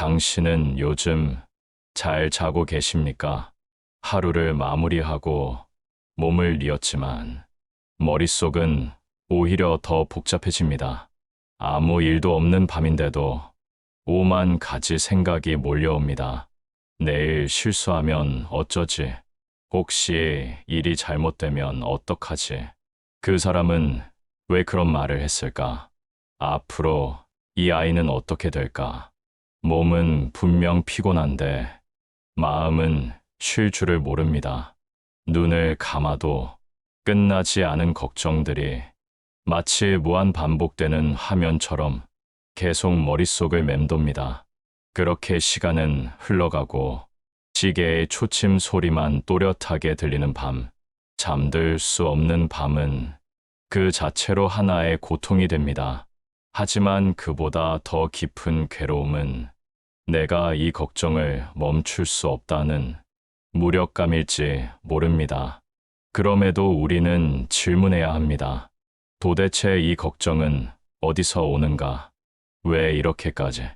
당신은 요즘 잘 자고 계십니까? 하루를 마무리하고 몸을 뉘었지만 머릿속은 오히려 더 복잡해집니다. 아무 일도 없는 밤인데도 오만 가지 생각이 몰려옵니다. 내일 실수하면 어쩌지? 혹시 일이 잘못되면 어떡하지? 그 사람은 왜 그런 말을 했을까? 앞으로 이 아이는 어떻게 될까? 몸은 분명 피곤한데 마음은 쉴 줄을 모릅니다. 눈을 감아도 끝나지 않은 걱정들이 마치 무한 반복되는 화면처럼 계속 머릿속을 맴돕니다. 그렇게 시간은 흘러가고 시계의 초침 소리만 또렷하게 들리는 밤, 잠들 수 없는 밤은 그 자체로 하나의 고통이 됩니다. 하지만 그보다 더 깊은 괴로움은 내가 이 걱정을 멈출 수 없다는 무력감일지 모릅니다. 그럼에도 우리는 질문해야 합니다. 도대체 이 걱정은 어디서 오는가? 왜 이렇게까지?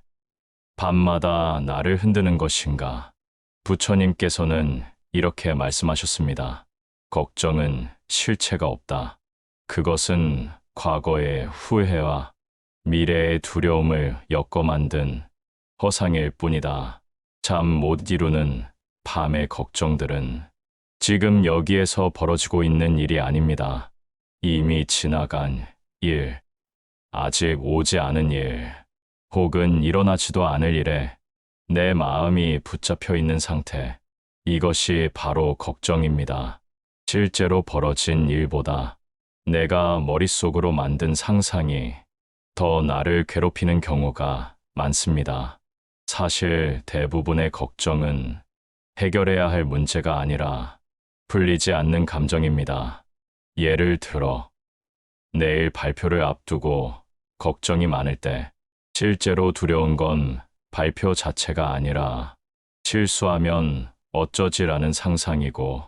밤마다 나를 흔드는 것인가? 부처님께서는 이렇게 말씀하셨습니다. 걱정은 실체가 없다. 그것은 과거의 후회와 미래의 두려움을 엮어 만든 허상일 뿐이다. 잠 못 이루는 밤의 걱정들은 지금 여기에서 벌어지고 있는 일이 아닙니다. 이미 지나간 일, 아직 오지 않은 일, 혹은 일어나지도 않을 일에 내 마음이 붙잡혀 있는 상태. 이것이 바로 걱정입니다. 실제로 벌어진 일보다 내가 머릿속으로 만든 상상이 더 나를 괴롭히는 경우가 많습니다. 사실 대부분의 걱정은 해결해야 할 문제가 아니라 풀리지 않는 감정입니다. 예를 들어, 내일 발표를 앞두고 걱정이 많을 때, 실제로 두려운 건 발표 자체가 아니라 실수하면 어쩌지라는 상상이고,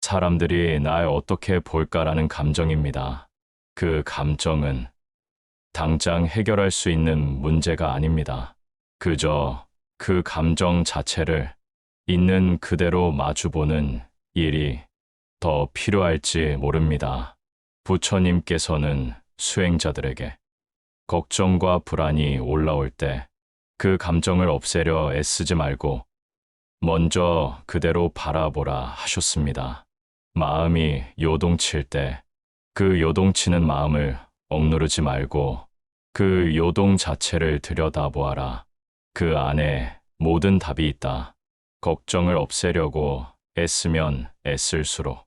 사람들이 날 어떻게 볼까라는 감정입니다. 그 감정은 당장 해결할 수 있는 문제가 아닙니다. 그저 그 감정 자체를 있는 그대로 마주보는 일이 더 필요할지 모릅니다. 부처님께서는 수행자들에게 걱정과 불안이 올라올 때 그 감정을 없애려 애쓰지 말고 먼저 그대로 바라보라 하셨습니다. 마음이 요동칠 때 그 요동치는 마음을 억누르지 말고 그 요동 자체를 들여다보아라. 그 안에 모든 답이 있다. 걱정을 없애려고 애쓰면 애쓸수록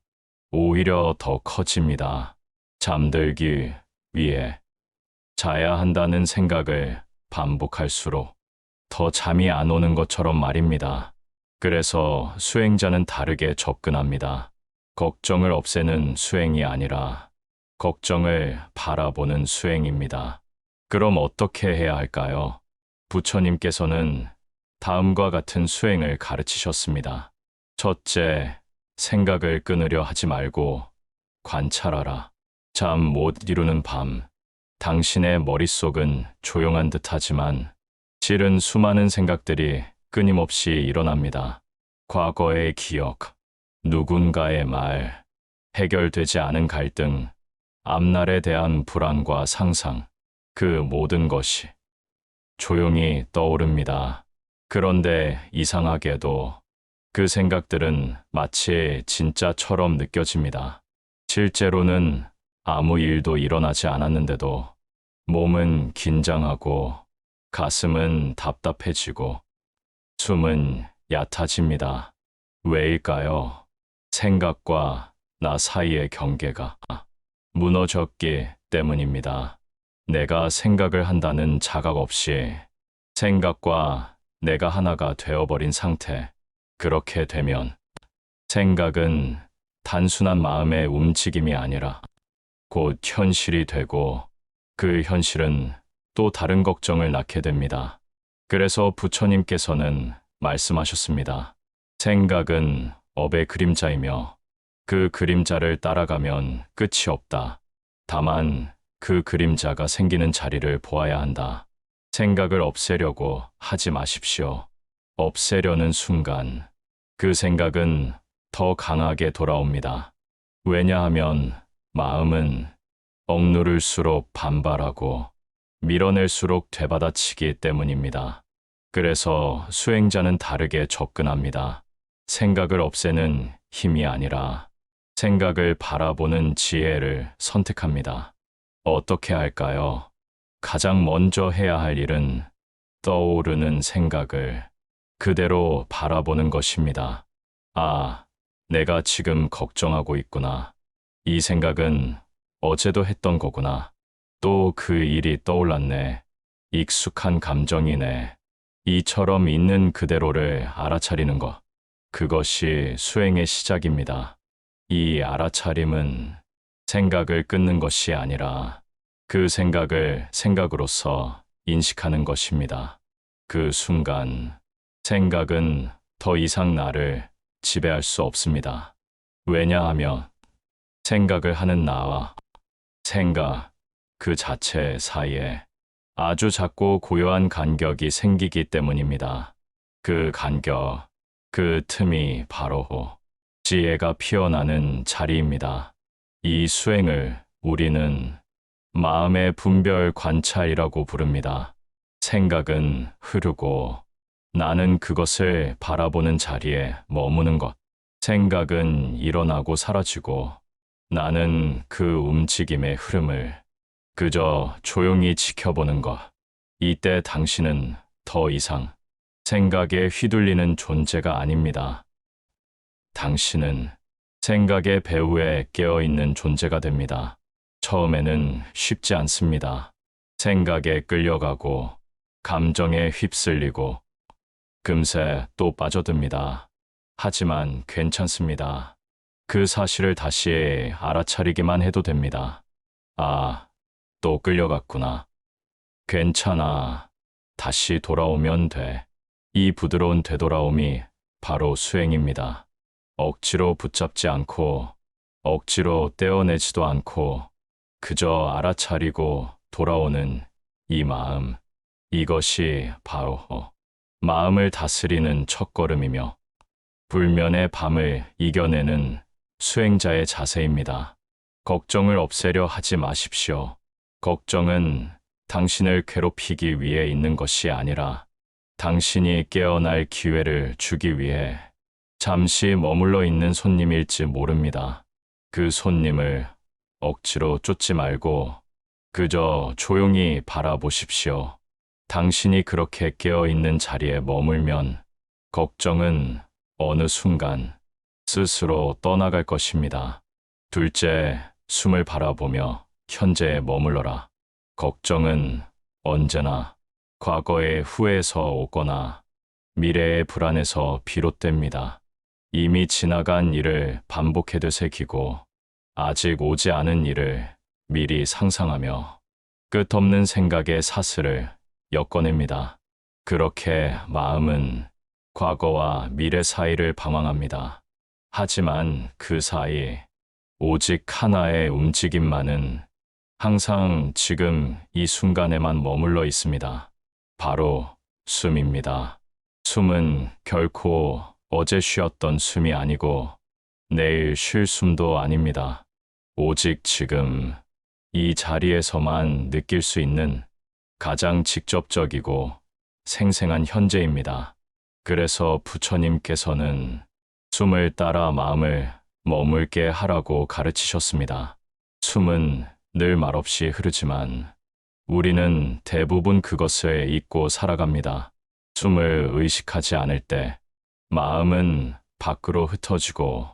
오히려 더 커집니다. 잠들기 위해 자야 한다는 생각을 반복할수록 더 잠이 안 오는 것처럼 말입니다. 그래서 수행자는 다르게 접근합니다. 걱정을 없애는 수행이 아니라 걱정을 바라보는 수행입니다. 그럼 어떻게 해야 할까요? 부처님께서는 다음과 같은 수행을 가르치셨습니다. 첫째, 생각을 끊으려 하지 말고 관찰하라. 잠 못 이루는 밤, 당신의 머릿속은 조용한 듯 하지만 실은 수많은 생각들이 끊임없이 일어납니다. 과거의 기억, 누군가의 말, 해결되지 않은 갈등, 앞날에 대한 불안과 상상, 그 모든 것이 조용히 떠오릅니다. 그런데 이상하게도 그 생각들은 마치 진짜처럼 느껴집니다. 실제로는 아무 일도 일어나지 않았는데도 몸은 긴장하고 가슴은 답답해지고 숨은 얕아집니다. 왜일까요? 생각과 나 사이의 경계가 무너졌기 때문입니다. 내가 생각을 한다는 자각 없이 생각과 내가 하나가 되어버린 상태. 그렇게 되면 생각은 단순한 마음의 움직임이 아니라 곧 현실이 되고 그 현실은 또 다른 걱정을 낳게 됩니다. 그래서 부처님께서는 말씀하셨습니다. 생각은 업의 그림자이며 그 그림자를 따라가면 끝이 없다. 다만 그 그림자가 생기는 자리를 보아야 한다. 생각을 없애려고 하지 마십시오. 없애려는 순간 그 생각은 더 강하게 돌아옵니다. 왜냐하면 마음은 억누를수록 반발하고 밀어낼수록 되받아치기 때문입니다. 그래서 수행자는 다르게 접근합니다. 생각을 없애는 힘이 아니라 생각을 바라보는 지혜를 선택합니다. 어떻게 할까요? 가장 먼저 해야 할 일은 떠오르는 생각을 그대로 바라보는 것입니다. 아, 내가 지금 걱정하고 있구나. 이 생각은 어제도 했던 거구나. 또 그 일이 떠올랐네. 익숙한 감정이네. 이처럼 있는 그대로를 알아차리는 것. 그것이 수행의 시작입니다. 이 알아차림은 생각을 끊는 것이 아니라 그 생각을 생각으로서 인식하는 것입니다. 그 순간 생각은 더 이상 나를 지배할 수 없습니다. 왜냐하면 생각을 하는 나와 생각 그 자체 사이에 아주 작고 고요한 간격이 생기기 때문입니다. 그 간격, 그 틈이 바로 지혜가 피어나는 자리입니다. 이 수행을 우리는 마음의 분별 관찰이라고 부릅니다. 생각은 흐르고 나는 그것을 바라보는 자리에 머무는 것. 생각은 일어나고 사라지고 나는 그 움직임의 흐름을 그저 조용히 지켜보는 것. 이때 당신은 더 이상 생각에 휘둘리는 존재가 아닙니다. 당신은 생각의 배후에 깨어있는 존재가 됩니다. 처음에는 쉽지 않습니다. 생각에 끌려가고, 감정에 휩쓸리고, 금세 또 빠져듭니다. 하지만 괜찮습니다. 그 사실을 다시 알아차리기만 해도 됩니다. 아, 또 끌려갔구나. 괜찮아. 다시 돌아오면 돼. 이 부드러운 되돌아옴이 바로 수행입니다. 억지로 붙잡지 않고, 억지로 떼어내지도 않고, 그저 알아차리고 돌아오는 이 마음. 이것이 바로 마음을 다스리는 첫걸음이며, 불면의 밤을 이겨내는 수행자의 자세입니다. 걱정을 없애려 하지 마십시오. 걱정은 당신을 괴롭히기 위해 있는 것이 아니라 당신이 깨어날 기회를 주기 위해 잠시 머물러 있는 손님일지 모릅니다. 그 손님을 억지로 쫓지 말고 그저 조용히 바라보십시오. 당신이 그렇게 깨어 있는 자리에 머물면 걱정은 어느 순간 스스로 떠나갈 것입니다. 둘째, 숨을 바라보며 현재에 머물러라. 걱정은 언제나 과거의 후회에서 오거나 미래의 불안에서 비롯됩니다. 이미 지나간 일을 반복해 되새기고 아직 오지 않은 일을 미리 상상하며 끝없는 생각의 사슬을 엮어냅니다. 그렇게 마음은 과거와 미래 사이를 방황합니다. 하지만 그 사이 오직 하나의 움직임만은 항상 지금 이 순간에만 머물러 있습니다. 바로 숨입니다. 숨은 결코 어제 쉬었던 숨이 아니고 내일 쉴 숨도 아닙니다. 오직 지금 이 자리에서만 느낄 수 있는 가장 직접적이고 생생한 현재입니다. 그래서 부처님께서는 숨을 따라 마음을 머물게 하라고 가르치셨습니다. 숨은 늘 말없이 흐르지만 우리는 대부분 그것을 잊고 살아갑니다. 숨을 의식하지 않을 때 마음은 밖으로 흩어지고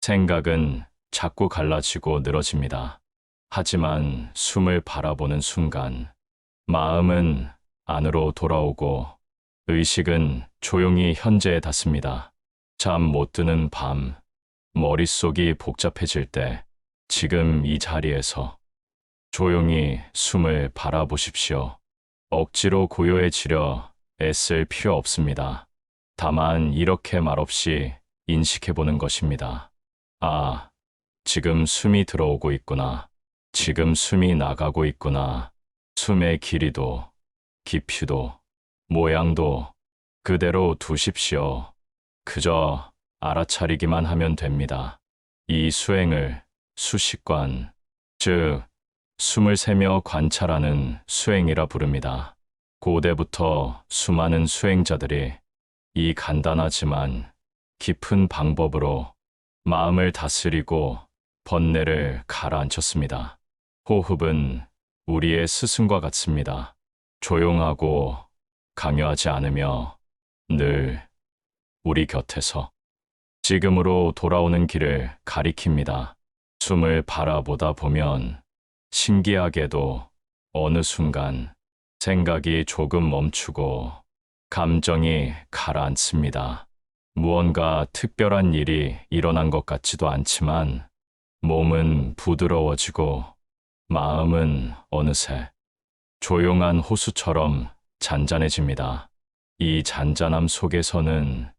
생각은 자꾸 갈라지고 늘어집니다. 하지만 숨을 바라보는 순간 마음은 안으로 돌아오고 의식은 조용히 현재에 닿습니다. 잠 못 드는 밤, 머릿속이 복잡해질 때 지금 이 자리에서 조용히 숨을 바라보십시오. 억지로 고요해지려 애쓸 필요 없습니다. 다만 이렇게 말없이 인식해보는 것입니다. 아, 지금 숨이 들어오고 있구나. 지금 숨이 나가고 있구나. 숨의 길이도 깊이도, 모양도 그대로 두십시오. 그저 알아차리기만 하면 됩니다. 이 수행을 수식관, 즉, 숨을 세며 관찰하는 수행이라 부릅니다. 고대부터 수많은 수행자들이 이 간단하지만 깊은 방법으로 마음을 다스리고 번뇌를 가라앉혔습니다. 호흡은 우리의 스승과 같습니다. 조용하고 강요하지 않으며 늘 우리 곁에서 지금으로 돌아오는 길을 가리킵니다. 숨을 바라보다 보면 신기하게도 어느 순간 생각이 조금 멈추고 감정이 가라앉습니다. 무언가 특별한 일이 일어난 것 같지도 않지만 몸은 부드러워지고 마음은 어느새 조용한 호수처럼 잔잔해집니다. 이 잔잔함 속에서는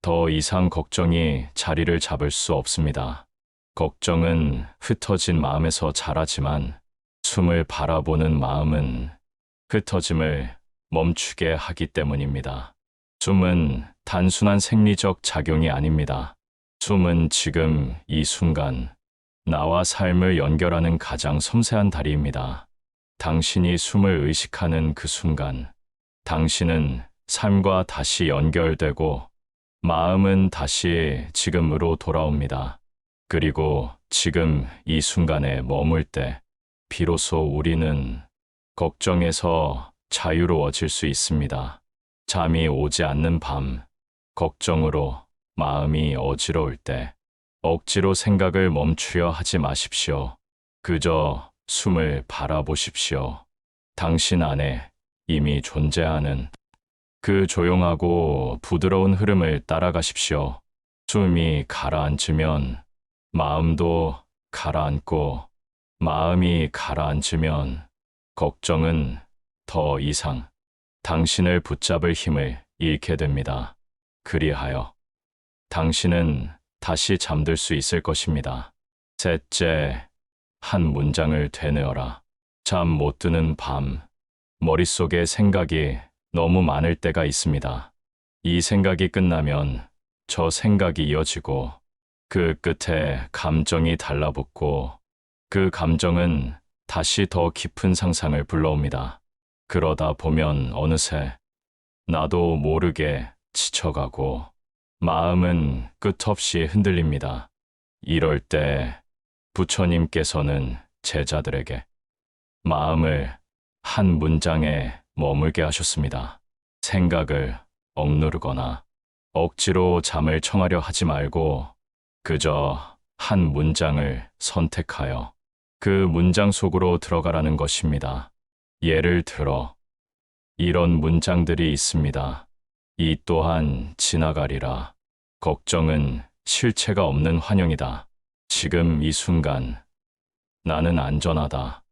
더 이상 걱정이 자리를 잡을 수 없습니다. 걱정은 흩어진 마음에서 자라지만 숨을 바라보는 마음은 흩어짐을 멈추게 하기 때문입니다. 숨은 단순한 생리적 작용이 아닙니다. 숨은 지금 이 순간 나와 삶을 연결하는 가장 섬세한 다리입니다. 당신이 숨을 의식하는 그 순간, 당신은 삶과 다시 연결되고 마음은 다시 지금으로 돌아옵니다. 그리고 지금 이 순간에 머물 때 비로소 우리는 걱정에서 자유로워질 수 있습니다. 잠이 오지 않는 밤, 걱정으로 마음이 어지러울 때 억지로 생각을 멈추려 하지 마십시오. 그저 숨을 바라보십시오. 당신 안에 이미 존재하는 그 조용하고 부드러운 흐름을 따라가십시오. 숨이 가라앉으면 마음도 가라앉고 마음이 가라앉으면 걱정은 더 이상 당신을 붙잡을 힘을 잃게 됩니다. 그리하여 당신은 다시 잠들 수 있을 것입니다. 셋째, 한 문장을 되뇌어라. 잠 못 드는 밤, 머릿속에 생각이 너무 많을 때가 있습니다. 이 생각이 끝나면 저 생각이 이어지고 그 끝에 감정이 달라붙고 그 감정은 다시 더 깊은 상상을 불러옵니다. 그러다 보면 어느새 나도 모르게 지쳐가고 마음은 끝없이 흔들립니다. 이럴 때 부처님께서는 제자들에게 마음을 한 문장에 머물게 하셨습니다. 생각을 억누르거나 억지로 잠을 청하려 하지 말고 그저 한 문장을 선택하여 그 문장 속으로 들어가라는 것입니다. 예를 들어 이런 문장들이 있습니다. 이 또한 지나가리라. 걱정은 실체가 없는 환영이다. 지금 이 순간 나는 안전하다.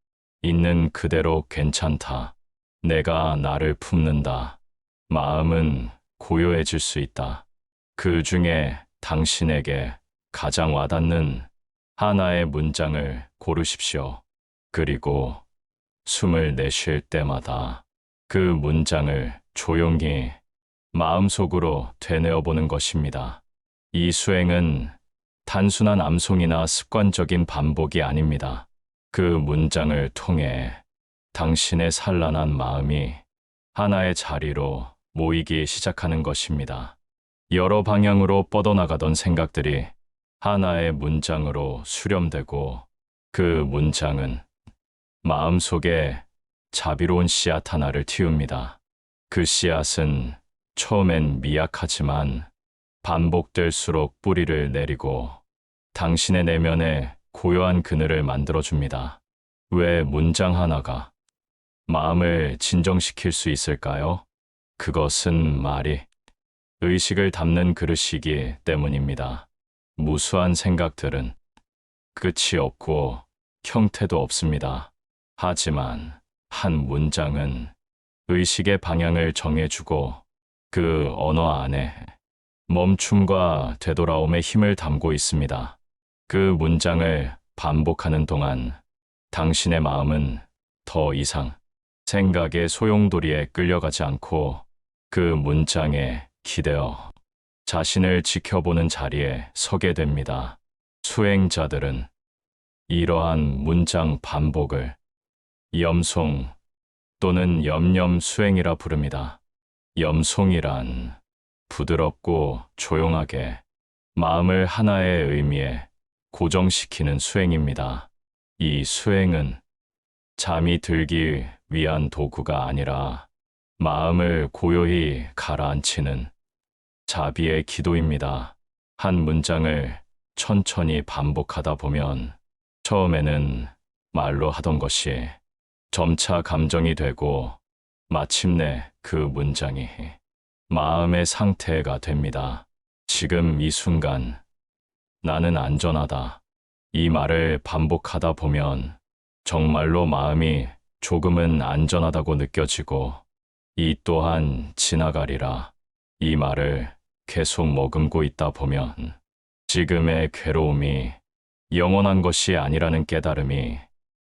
있는 그대로 괜찮다. 내가 나를 품는다. 마음은 고요해질 수 있다. 그 중에 당신에게 가장 와닿는 하나의 문장을 고르십시오. 그리고 숨을 내쉴 때마다 그 문장을 조용히 마음속으로 되뇌어 보는 것입니다. 이 수행은 단순한 암송이나 습관적인 반복이 아닙니다. 그 문장을 통해 당신의 산란한 마음이 하나의 자리로 모이기 시작하는 것입니다. 여러 방향으로 뻗어나가던 생각들이 하나의 문장으로 수렴되고 그 문장은 마음속에 자비로운 씨앗 하나를 틔웁니다. 그 씨앗은 처음엔 미약하지만 반복될수록 뿌리를 내리고 당신의 내면에 고요한 그늘을 만들어줍니다. 왜 문장 하나가 마음을 진정시킬 수 있을까요? 그것은 말이 의식을 담는 그릇이기 때문입니다. 무수한 생각들은 끝이 없고 형태도 없습니다. 하지만 한 문장은 의식의 방향을 정해주고 그 언어 안에 멈춤과 되돌아옴의 힘을 담고 있습니다. 그 문장을 반복하는 동안 당신의 마음은 더 이상 생각의 소용돌이에 끌려가지 않고 그 문장에 기대어 자신을 지켜보는 자리에 서게 됩니다. 수행자들은 이러한 문장 반복을 염송 또는 염염 수행이라 부릅니다. 염송이란 부드럽고 조용하게 마음을 하나의 의미에 고정시키는 수행입니다. 이 수행은 잠이 들기 위한 도구가 아니라 마음을 고요히 가라앉히는 자비의 기도입니다. 한 문장을 천천히 반복하다 보면 처음에는 말로 하던 것이 점차 감정이 되고 마침내 그 문장이 마음의 상태가 됩니다. 지금 이 순간 나는 안전하다. 이 말을 반복하다 보면 정말로 마음이 조금은 안전하다고 느껴지고 이 또한 지나가리라. 이 말을 계속 머금고 있다 보면 지금의 괴로움이 영원한 것이 아니라는 깨달음이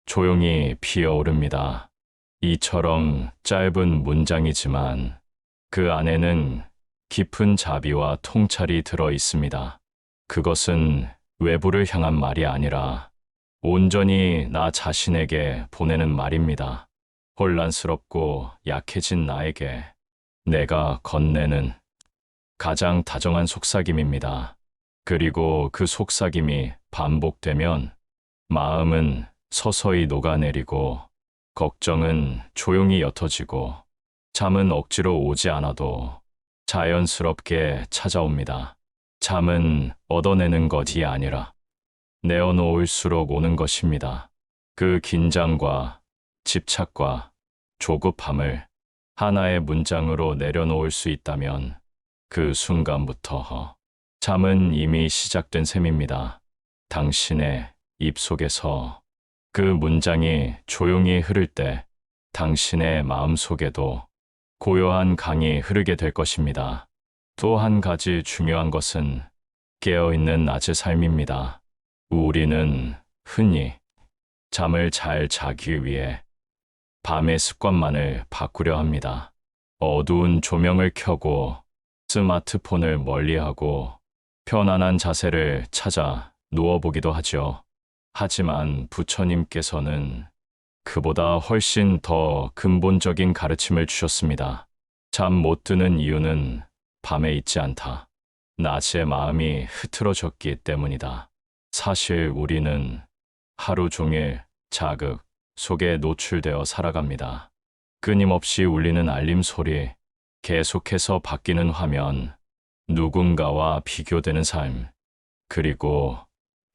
조용히 피어오릅니다. 이처럼 짧은 문장이지만 그 안에는 깊은 자비와 통찰이 들어 있습니다. 그것은 외부를 향한 말이 아니라 온전히 나 자신에게 보내는 말입니다. 혼란스럽고 약해진 나에게 내가 건네는 가장 다정한 속삭임입니다. 그리고 그 속삭임이 반복되면 마음은 서서히 녹아내리고 걱정은 조용히 옅어지고 잠은 억지로 오지 않아도 자연스럽게 찾아옵니다. 잠은 얻어내는 것이 아니라 내어놓을수록 오는 것입니다. 그 긴장과 집착과 조급함을 하나의 문장으로 내려놓을 수 있다면 그 순간부터 잠은 이미 시작된 셈입니다. 당신의 입 속에서 그 문장이 조용히 흐를 때 당신의 마음 속에도 고요한 강이 흐르게 될 것입니다. 또 한 가지 중요한 것은 깨어있는 낮의 삶입니다. 우리는 흔히 잠을 잘 자기 위해 밤의 습관만을 바꾸려 합니다. 어두운 조명을 켜고 스마트폰을 멀리하고 편안한 자세를 찾아 누워보기도 하죠. 하지만 부처님께서는 그보다 훨씬 더 근본적인 가르침을 주셨습니다. 잠 못 드는 이유는 밤에 있지 않다. 낮에 마음이 흐트러졌기 때문이다. 사실 우리는 하루 종일 자극 속에 노출되어 살아갑니다. 끊임없이 울리는 알림 소리, 계속해서 바뀌는 화면, 누군가와 비교되는 삶, 그리고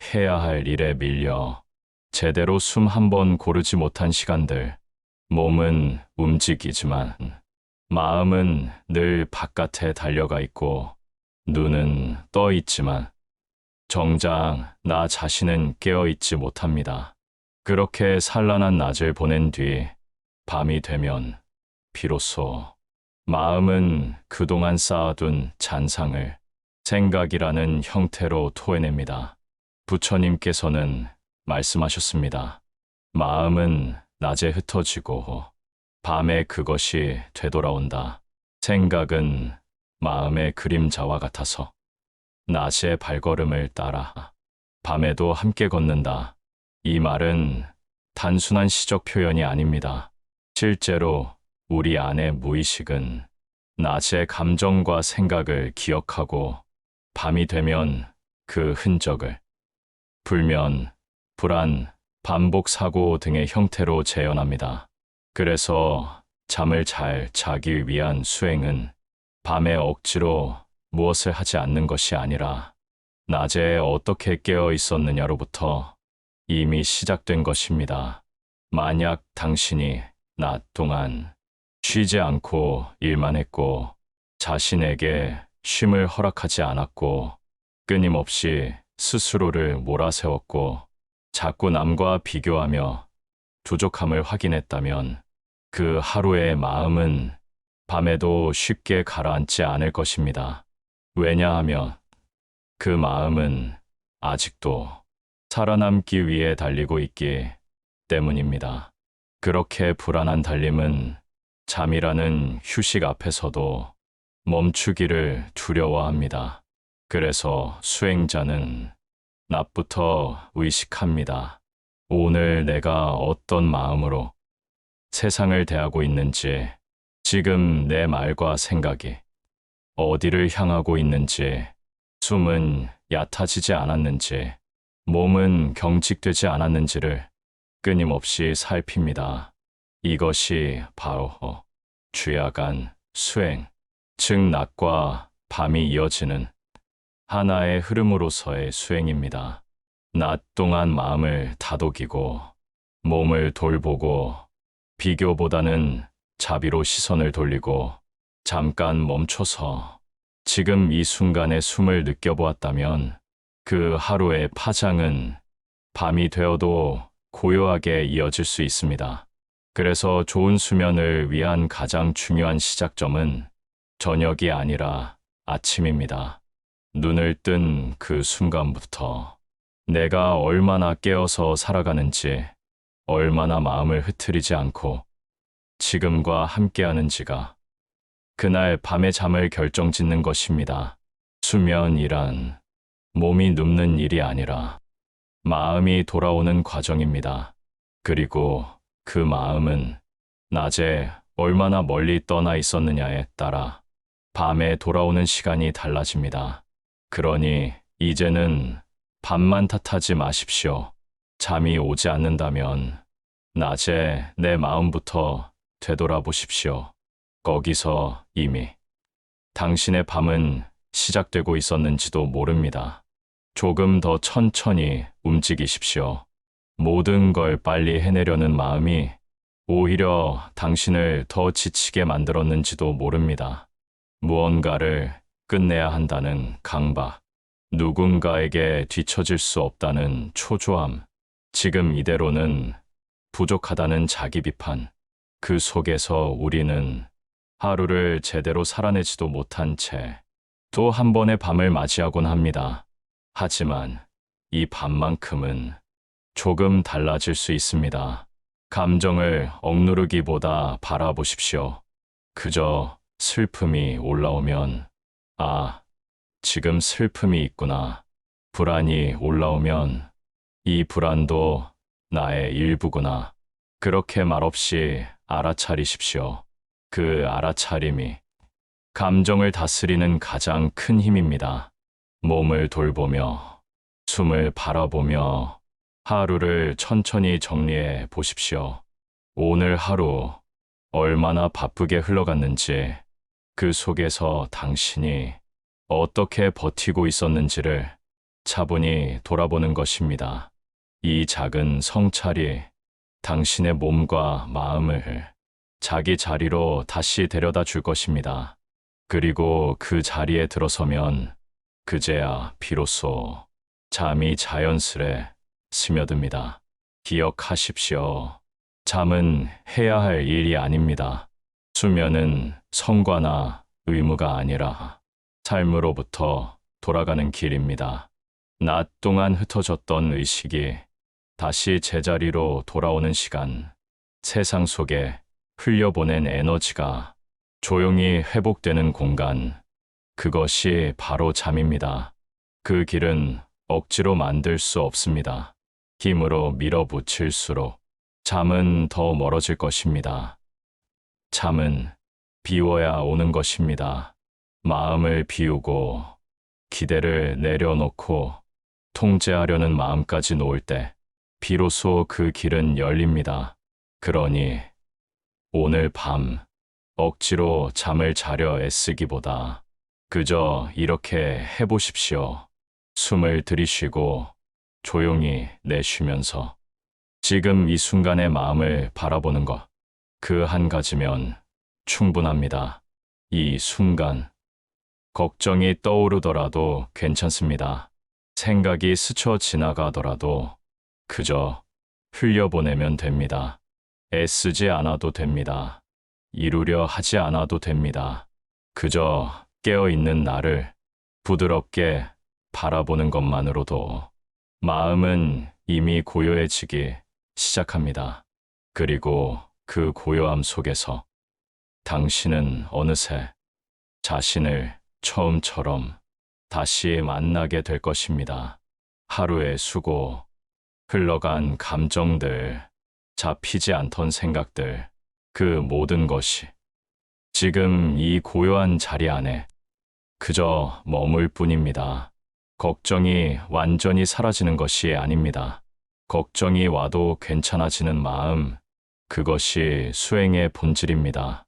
해야 할 일에 밀려 제대로 숨 한 번 고르지 못한 시간들, 몸은 움직이지만 마음은 늘 바깥에 달려가 있고 눈은 떠 있지만 정작 나 자신은 깨어 있지 못합니다. 그렇게 산란한 낮을 보낸 뒤 밤이 되면 비로소 마음은 그동안 쌓아둔 잔상을 생각이라는 형태로 토해냅니다. 부처님께서는 말씀하셨습니다. 마음은 낮에 흩어지고 밤에 그것이 되돌아온다. 생각은 마음의 그림자와 같아서 낮의 발걸음을 따라 밤에도 함께 걷는다. 이 말은 단순한 시적 표현이 아닙니다. 실제로 우리 안의 무의식은 낮의 감정과 생각을 기억하고 밤이 되면 그 흔적을 불면, 불안, 반복 사고 등의 형태로 재현합니다. 그래서 잠을 잘 자기 위한 수행은 밤에 억지로 무엇을 하지 않는 것이 아니라 낮에 어떻게 깨어 있었느냐로부터 이미 시작된 것입니다. 만약 당신이 낮 동안 쉬지 않고 일만 했고 자신에게 쉼을 허락하지 않았고 끊임없이 스스로를 몰아세웠고 자꾸 남과 비교하며 부족함을 확인했다면 그 하루의 마음은 밤에도 쉽게 가라앉지 않을 것입니다. 왜냐하면 그 마음은 아직도 살아남기 위해 달리고 있기 때문입니다. 그렇게 불안한 달림은 잠이라는 휴식 앞에서도 멈추기를 두려워합니다. 그래서 수행자는 낮부터 의식합니다. 오늘 내가 어떤 마음으로 세상을 대하고 있는지, 지금 내 말과 생각이 어디를 향하고 있는지, 숨은 얕아지지 않았는지, 몸은 경직되지 않았는지를 끊임없이 살핍니다. 이것이 바로 주야간 수행, 즉 낮과 밤이 이어지는 하나의 흐름으로서의 수행입니다. 낮 동안 마음을 다독이고 몸을 돌보고 비교보다는 자비로 시선을 돌리고 잠깐 멈춰서 지금 이 순간의 숨을 느껴보았다면 그 하루의 파장은 밤이 되어도 고요하게 이어질 수 있습니다. 그래서 좋은 수면을 위한 가장 중요한 시작점은 저녁이 아니라 아침입니다. 눈을 뜬 그 순간부터 내가 얼마나 깨어서 살아가는지, 얼마나 마음을 흐트리지 않고 지금과 함께하는지가 그날 밤의 잠을 결정짓는 것입니다. 수면이란 몸이 눕는 일이 아니라 마음이 돌아오는 과정입니다. 그리고 그 마음은 낮에 얼마나 멀리 떠나 있었느냐에 따라 밤에 돌아오는 시간이 달라집니다. 그러니 이제는 밤만 탓하지 마십시오. 잠이 오지 않는다면 낮에 내 마음부터 되돌아보십시오. 거기서 이미 당신의 밤은 시작되고 있었는지도 모릅니다. 조금 더 천천히 움직이십시오. 모든 걸 빨리 해내려는 마음이 오히려 당신을 더 지치게 만들었는지도 모릅니다. 무언가를 끝내야 한다는 강박, 누군가에게 뒤처질 수 없다는 초조함, 지금 이대로는 부족하다는 자기 비판, 그 속에서 우리는 하루를 제대로 살아내지도 못한 채 또 한 번의 밤을 맞이하곤 합니다. 하지만 이 밤만큼은 조금 달라질 수 있습니다. 감정을 억누르기보다 바라보십시오. 그저 슬픔이 올라오면, 아, 지금 슬픔이 있구나. 불안이 올라오면, 이 불안도 나의 일부구나. 그렇게 말없이 알아차리십시오. 그 알아차림이 감정을 다스리는 가장 큰 힘입니다. 몸을 돌보며, 숨을 바라보며, 하루를 천천히 정리해 보십시오. 오늘 하루 얼마나 바쁘게 흘러갔는지, 그 속에서 당신이 어떻게 버티고 있었는지를 차분히 돌아보는 것입니다. 이 작은 성찰이 당신의 몸과 마음을 자기 자리로 다시 데려다 줄 것입니다. 그리고 그 자리에 들어서면 그제야 비로소 잠이 자연스레 스며듭니다. 기억하십시오. 잠은 해야 할 일이 아닙니다. 수면은 성과나 의무가 아니라 삶으로부터 돌아가는 길입니다. 낮 동안 흩어졌던 의식이 다시 제자리로 돌아오는 시간, 세상 속에 흘려보낸 에너지가 조용히 회복되는 공간, 그것이 바로 잠입니다. 그 길은 억지로 만들 수 없습니다. 힘으로 밀어붙일수록 잠은 더 멀어질 것입니다. 잠은 비워야 오는 것입니다. 마음을 비우고 기대를 내려놓고 통제하려는 마음까지 놓을 때 비로소 그 길은 열립니다. 그러니 오늘 밤 억지로 잠을 자려 애쓰기보다 그저 이렇게 해보십시오. 숨을 들이쉬고 조용히 내쉬면서 지금 이 순간의 마음을 바라보는 것. 그 한 가지면 충분합니다. 이 순간. 걱정이 떠오르더라도 괜찮습니다. 생각이 스쳐 지나가더라도 그저 흘려보내면 됩니다. 애쓰지 않아도 됩니다. 이루려 하지 않아도 됩니다. 그저 깨어있는 나를 부드럽게 바라보는 것만으로도 마음은 이미 고요해지기 시작합니다. 그리고 그 고요함 속에서 당신은 어느새 자신을 처음처럼 다시 만나게 될 것입니다. 하루의 수고, 흘러간 감정들, 잡히지 않던 생각들, 그 모든 것이 지금 이 고요한 자리 안에 그저 머물 뿐입니다. 걱정이 완전히 사라지는 것이 아닙니다. 걱정이 와도 괜찮아지는 마음, 그것이 수행의 본질입니다.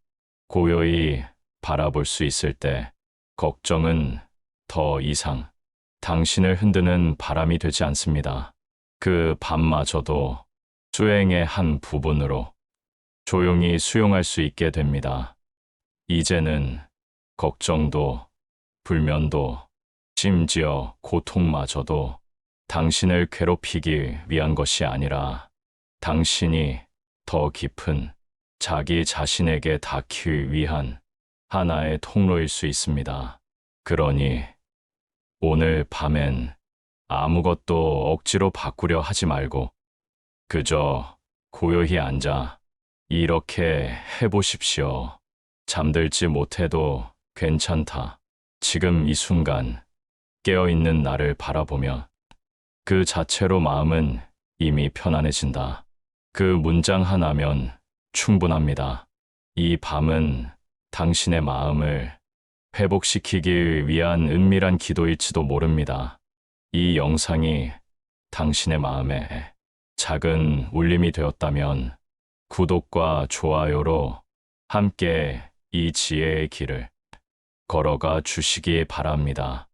고요히 바라볼 수 있을 때, 걱정은 더 이상 당신을 흔드는 바람이 되지 않습니다. 그 밤마저도 수행의 한 부분으로 조용히 수용할 수 있게 됩니다. 이제는 걱정도, 불면도, 심지어 고통마저도 당신을 괴롭히기 위한 것이 아니라 당신이 더 깊은 자기 자신에게 닿기 위한 하나의 통로일 수 있습니다. 그러니 오늘 밤엔 아무것도 억지로 바꾸려 하지 말고 그저 고요히 앉아 이렇게 해보십시오. 잠들지 못해도 괜찮다. 지금 이 순간 깨어있는 나를 바라보며 그 자체로 마음은 이미 편안해진다. 그 문장 하나면 충분합니다. 이 밤은 당신의 마음을 회복시키기 위한 은밀한 기도일지도 모릅니다. 이 영상이 당신의 마음에 작은 울림이 되었다면 구독과 좋아요로 함께 이 지혜의 길을 걸어가 주시기 바랍니다.